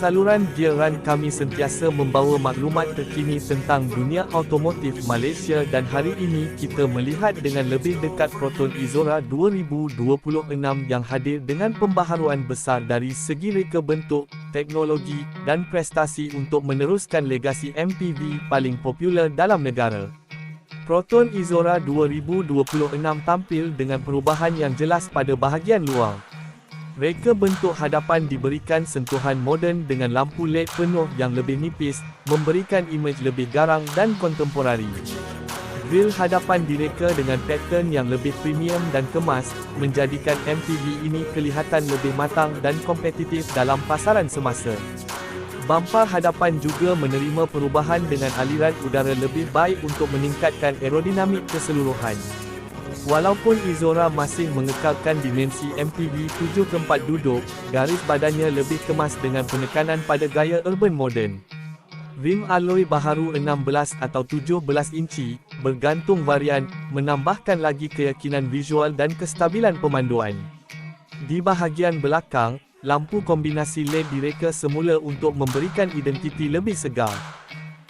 saluran Run kami sentiasa membawa maklumat terkini tentang dunia automotif Malaysia dan hari ini kita melihat dengan lebih dekat Proton Izora 2026 yang hadir dengan pembaharuan besar dari segi reka bentuk, teknologi dan prestasi untuk meneruskan legasi MPV paling popular dalam negara. Proton Izora 2026 tampil dengan perubahan yang jelas pada bahagian luar. Reka bentuk hadapan diberikan sentuhan moden dengan lampu LED penuh yang lebih nipis, memberikan imej lebih garang dan kontemporari. Grill hadapan direka dengan pattern yang lebih premium dan kemas, menjadikan MPV ini kelihatan lebih matang dan kompetitif dalam pasaran semasa. Bumper hadapan juga menerima perubahan dengan aliran udara lebih baik untuk meningkatkan aerodinamik keseluruhan. Walaupun Izora masih mengekalkan dimensi MPV 7/4 duduk, garis badannya lebih kemas dengan penekanan pada gaya urban modern. Rim alloy baharu 16 atau 17 inci, bergantung varian, menambahkan lagi keyakinan visual dan kestabilan pemanduan. Di bahagian belakang, lampu kombinasi LED direka semula untuk memberikan identiti lebih segar.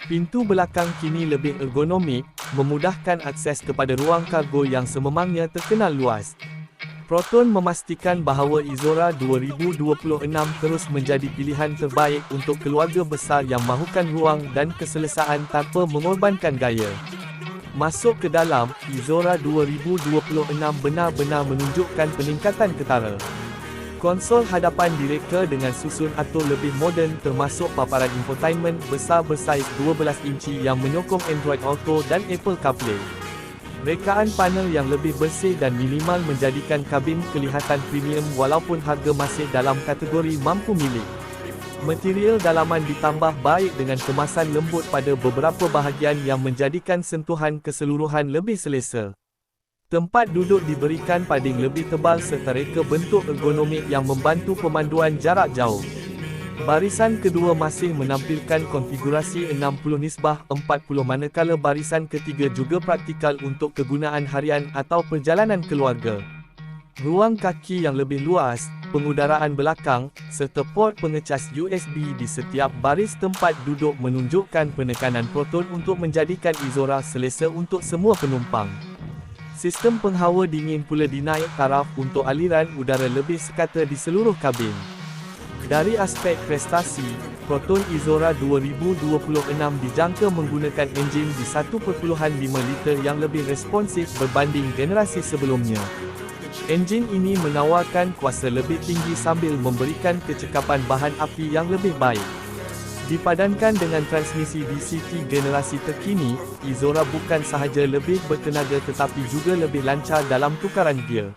Pintu belakang kini lebih ergonomik, memudahkan akses kepada ruang kargo yang sememangnya terkenal luas. Proton memastikan bahawa Izora 2026 terus menjadi pilihan terbaik untuk keluarga besar yang mahukan ruang dan keselesaan tanpa mengorbankan gaya. Masuk ke dalam, Izora 2026 benar-benar menunjukkan peningkatan ketara. Konsol hadapan direka dengan susun atur lebih moden termasuk paparan infotainment besar bersaiz 12 inci yang menyokong Android Auto dan Apple CarPlay. Rekaan panel yang lebih bersih dan minimal menjadikan kabin kelihatan premium walaupun harga masih dalam kategori mampu milik. Material dalaman ditambah baik dengan kemasan lembut pada beberapa bahagian yang menjadikan sentuhan keseluruhan lebih selesa. Tempat duduk diberikan padding lebih tebal serta reka bentuk ergonomik yang membantu pemanduan jarak jauh. Barisan kedua masih menampilkan konfigurasi 60 nisbah 40 manakala barisan ketiga juga praktikal untuk kegunaan harian atau perjalanan keluarga. Ruang kaki yang lebih luas, pengudaraan belakang, serta port pengecas USB di setiap baris tempat duduk menunjukkan penekanan proton untuk menjadikan Izora selesa untuk semua penumpang. Sistem penghawa dingin pula dinaik taraf untuk aliran udara lebih sekata di seluruh kabin. Dari aspek prestasi, Proton Izora 2026 dijangka menggunakan enjin di 1.5 liter yang lebih responsif berbanding generasi sebelumnya. Enjin ini menawarkan kuasa lebih tinggi sambil memberikan kecekapan bahan api yang lebih baik. Dipadankan dengan transmisi DCT generasi terkini, Izora bukan sahaja lebih bertenaga tetapi juga lebih lancar dalam tukaran gear.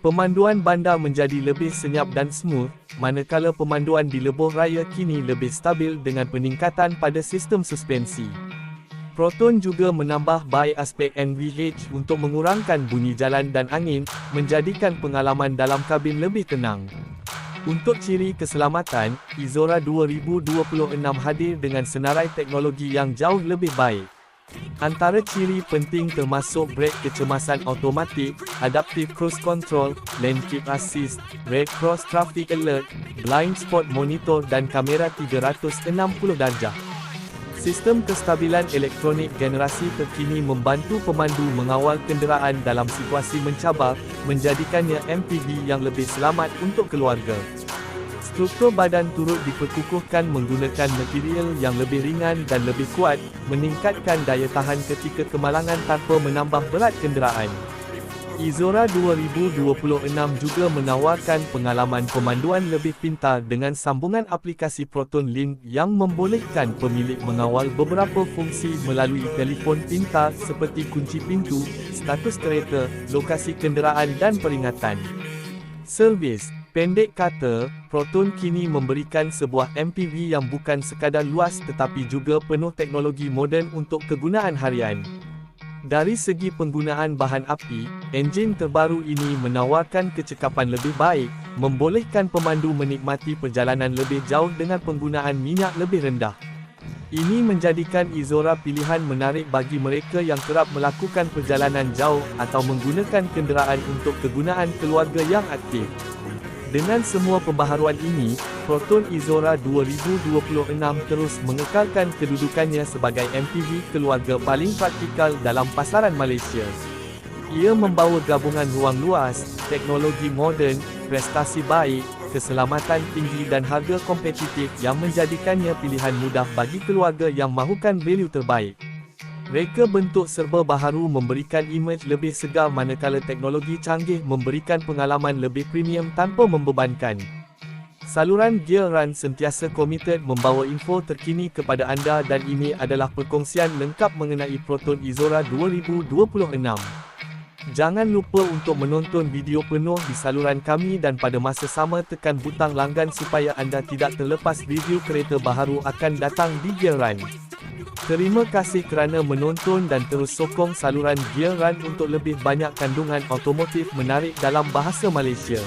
Pemanduan bandar menjadi lebih senyap dan smooth, manakala pemanduan di lebuh raya kini lebih stabil dengan peningkatan pada sistem suspensi. Proton juga menambah baik aspek NVH untuk mengurangkan bunyi jalan dan angin, menjadikan pengalaman dalam kabin lebih tenang. Untuk ciri keselamatan, Izora 2026 hadir dengan senarai teknologi yang jauh lebih baik. Antara ciri penting termasuk brake kecemasan automatik, adaptive cruise control, lane keep assist, red cross traffic alert, blind spot monitor dan kamera 360 darjah. Sistem kestabilan elektronik generasi terkini membantu pemandu mengawal kenderaan dalam situasi mencabar, menjadikannya MPV yang lebih selamat untuk keluarga. Struktur badan turut diperkukuhkan menggunakan material yang lebih ringan dan lebih kuat, meningkatkan daya tahan ketika kemalangan tanpa menambah berat kenderaan. Izora 2026 juga menawarkan pengalaman pemanduan lebih pintar dengan sambungan aplikasi Proton Link yang membolehkan pemilik mengawal beberapa fungsi melalui telefon pintar seperti kunci pintu, status kereta, lokasi kenderaan dan peringatan. Servis Pendek kata, Proton kini memberikan sebuah MPV yang bukan sekadar luas tetapi juga penuh teknologi moden untuk kegunaan harian. Dari segi penggunaan bahan api, enjin terbaru ini menawarkan kecekapan lebih baik, membolehkan pemandu menikmati perjalanan lebih jauh dengan penggunaan minyak lebih rendah. Ini menjadikan Izora pilihan menarik bagi mereka yang kerap melakukan perjalanan jauh atau menggunakan kenderaan untuk kegunaan keluarga yang aktif. Dengan semua pembaharuan ini, Proton Izora 2026 terus mengekalkan kedudukannya sebagai MPV keluarga paling praktikal dalam pasaran Malaysia. Ia membawa gabungan ruang luas, teknologi moden, prestasi baik, keselamatan tinggi dan harga kompetitif yang menjadikannya pilihan mudah bagi keluarga yang mahukan value terbaik. Reka bentuk serba baharu memberikan imej lebih segar manakala teknologi canggih memberikan pengalaman lebih premium tanpa membebankan. Saluran Gear Run sentiasa komited membawa info terkini kepada anda dan ini adalah perkongsian lengkap mengenai Proton Izora 2026. Jangan lupa untuk menonton video penuh di saluran kami dan pada masa sama tekan butang langgan supaya anda tidak terlepas review kereta baharu akan datang di Gear Run. Terima kasih kerana menonton dan terus sokong saluran Gear Run untuk lebih banyak kandungan otomotif menarik dalam bahasa Malaysia.